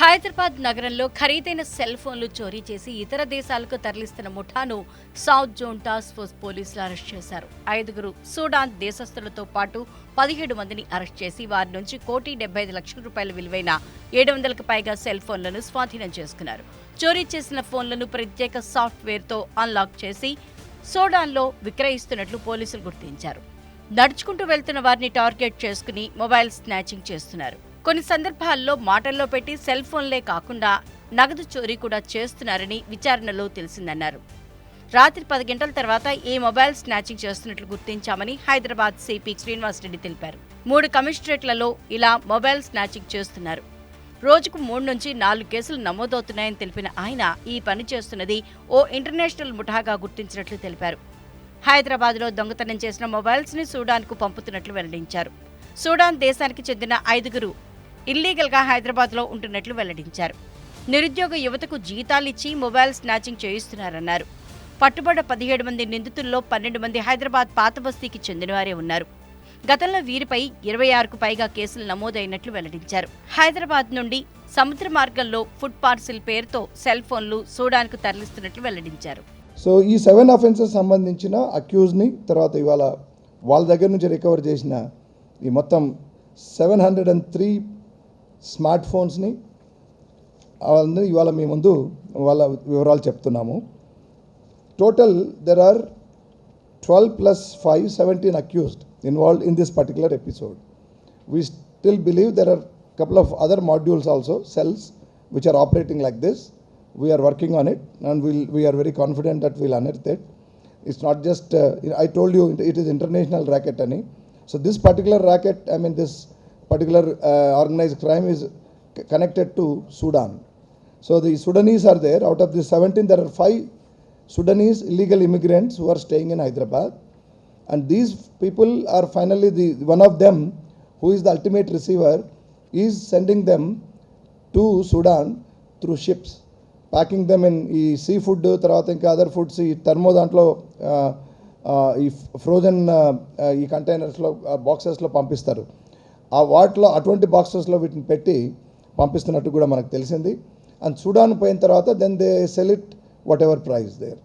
హైదరాబాద్ నగరంలో ఖరీదైన సెల్ ఫోన్లు చోరీ చేసి ఇతర దేశాలకు తరలిస్తున్న ముఠాను సౌత్ జోన్ టాస్క్ ఫోర్స్ పోలీసులు అరెస్ట్ చేశారు. ఐదుగురు సూడాన్ దేశస్థులతో పాటు పదిహేడు మందిని అరెస్ట్ చేసి వారి నుంచి కోటి డెబ్బై ఐదు లక్షల రూపాయల విలువైన ఏడు వందలకు పైగా సెల్ ఫోన్లను స్వాధీనం చేసుకున్నారు. చోరీ చేసిన ఫోన్లను ప్రత్యేక సాఫ్ట్వేర్తో అన్లాక్ చేసి సోడాన్లో విక్రయిస్తున్నట్లు పోలీసులు గుర్తించారు. నడుచుకుంటూ వెళ్తున్న వారిని టార్గెట్ చేసుకుని మొబైల్ స్నాచింగ్ చేస్తున్నారు. కొన్ని సందర్భాల్లో మాటల్లో పెట్టి సెల్ ఫోన్లే కాకుండా నగదు చోరీ కూడా చేస్తున్నారని విచారణలో తెలిసిందన్నారు. రాత్రి పది గంటల తర్వాత ఈ మొబైల్ స్నాచింగ్ చేస్తున్నట్లు గుర్తించామని హైదరాబాద్ సిపి శ్రీనివాసరెడ్డి తెలిపారు. మూడు కమిషనరేట్లలో ఇలా మొబైల్ స్నాచింగ్ చేస్తున్నారు. రోజుకు మూడు నుంచి నాలుగు కేసులు నమోదవుతున్నాయని తెలిపిన ఆయన ఈ పని చేస్తున్నది ఓ ఇంటర్నేషనల్ ముఠాగా గుర్తించినట్లు తెలిపారు. హైదరాబాద్లో దొంగతనం చేసిన మొబైల్స్ని సూడాన్కు పంపుతున్నట్లు వెల్లడించారు. సూడాన్ దేశానికి చెందిన ఐదుగురు ఇల్లీగల్గా హైదరాబాద్లో ఉంటున్నట్లు వెల్లడించారు. నిరుద్యోగ యువతకు జీతాలిచ్చి మొబైల్ స్నాచింగ్ చేయిస్తున్నారన్నారు. పట్టుబడ్డ పదిహేడు మంది నిందితుల్లో పన్నెండు మంది హైదరాబాద్ పాత బస్తీకి చెందినవారే ఉన్నారు. గతంలో వీరిపై ఇరవై ఆరుకు పైగా కేసులు నమోదైనట్లు వెల్లడించారు. హైదరాబాద్ నుండి సముద్ర మార్గంలో ఫుడ్ పార్సిల్ పేరుతో సెల్ ఫోన్లు సూడాన్కు తరలిస్తున్నట్లు వెల్లడించారు. సో ఈ సెవెన్ అఫెన్సెస్ సంబంధించిన అక్యూజ్ని తర్వాత ఇవాళ వాళ్ళ దగ్గర నుంచి రికవర్ చేసిన ఈ మొత్తం seven hundred and three smart ఫోన్స్ని వాళ్ళని ఇవాళ మీ ముందు వాళ్ళ వివరాలు చెప్తున్నాము total there are twelve plus five seventeen accused involved in this particular episode we still believe there are couple of other modules also cells which are operating like this we are working on it and we'll, we are very confident that we'll unearth it it's not just uh, i told you it is international racket ani so this particular racket i mean this particular uh, organized crime is c- connected to sudan so the sudanese are there out of the 17 there are five sudanese illegal immigrants who are staying in hyderabad and these people are finally the one of them who is the ultimate receiver is sending them to Sudan through ships packing them in ఈ sea food తర్వాత ఇంకా other foods ఈ thermo దాంట్లో ఆ, ఆ, ఈ frozen ఈ కంటైనర్స్లో బాక్సెస్లో పంపిస్తారు ఆ వాటిలో అటువంటి బాక్సెస్లో వీటిని పెట్టి పంపిస్తున్నట్టు కూడా మనకు తెలిసింది. అండ్ సుడాన్ పోయిన తర్వాత then they sell it whatever price there